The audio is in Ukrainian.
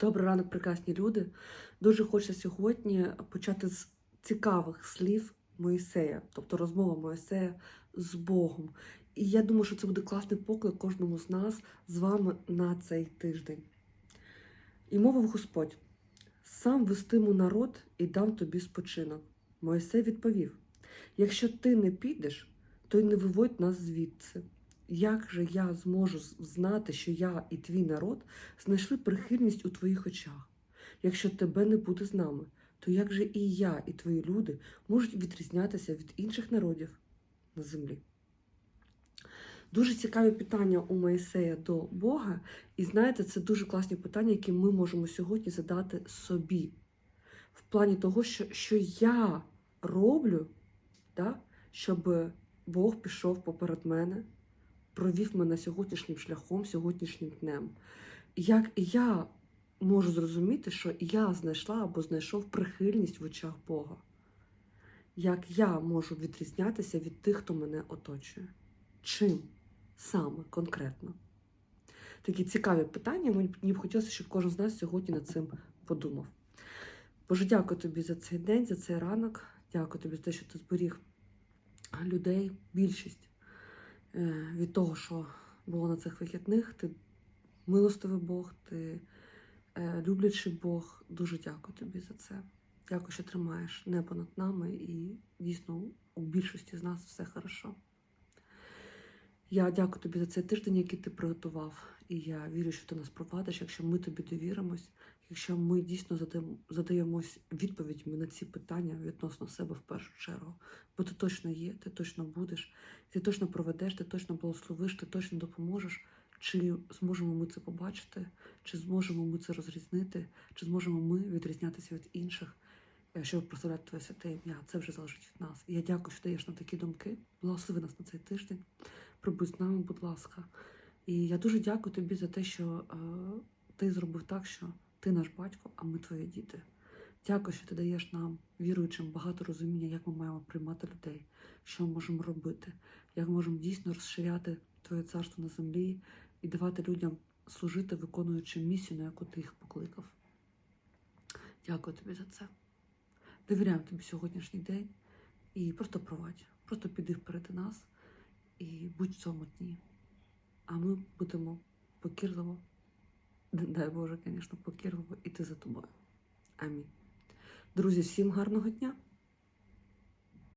Добрий ранок, прекрасні люди. Дуже хочеться сьогодні почати з цікавих слів Моїсея, тобто розмова Моїсея з Богом. І я думаю, що це буде класний поклик кожному з нас з вами на цей тиждень. І мовив Господь: сам вестиму народ і дам тобі спочинок. Моїсей відповів: якщо ти не підеш, то й не виводь нас звідси. Як же я зможу знати, що я і твій народ знайшли прихильність у твоїх очах? Якщо тебе не буде з нами, то як же і я, і твої люди можуть відрізнятися від інших народів на землі? Дуже цікаві питання у Моїсея до Бога, і знаєте, це дуже класні питання, які ми можемо сьогодні задати собі. В плані того, що, що я роблю, да, щоб Бог пішов поперед мене, провів мене сьогоднішнім шляхом, сьогоднішнім днем. Як я можу зрозуміти, що я знайшла або знайшов прихильність в очах Бога? Як я можу відрізнятися від тих, хто мене оточує? Чим саме конкретно? Такі цікаві питання. Мені б хотілося, щоб кожен з нас сьогодні над цим подумав. Боже, дякую тобі за цей день, за цей ранок. Дякую тобі за те, що ти зберіг людей, більшість від того, що було на цих вихідних. Ти милостивий Бог, ти е, люблячий Бог. Дуже дякую тобі за це. Дякую, що тримаєш небо над нами, і дійсно у більшості з нас все хорошо. Я дякую тобі за цей тиждень, який ти приготував. І я вірю, що ти нас провадиш, якщо ми тобі довіримось, якщо ми дійсно задаємо, задаємось відповідьми на ці питання відносно себе в першу чергу. Бо ти точно є, ти точно будеш, ти точно проведеш, ти точно благословиш, ти точно допоможеш. Чи зможемо ми це побачити, чи зможемо ми це розрізнити, чи зможемо ми відрізнятися від інших, е, щоб прославляти твоє святе ім'я. Це вже залежить від нас. Я дякую, що даєш нам такі думки. Благослови нас на цей тиждень. Прибудь з нами, будь ласка. І я дуже дякую тобі за те, що е, ти зробив так, що ти наш батько, а ми твої діти. Дякую, що ти даєш нам, віруючим, багато розуміння, як ми маємо приймати людей, що ми можемо робити, як ми можемо дійсно розширяти Твоє царство на землі і давати людям служити, виконуючи місію, на яку ти їх покликав. Дякую тобі за це. Довіряємо тобі сьогоднішній день і просто провадь, просто піди вперед нас і будь в цьому дні. А ми будемо покірливо, дай Боже, звісно, покірливо іти за тобою. Амінь. Друзі, всім гарного дня!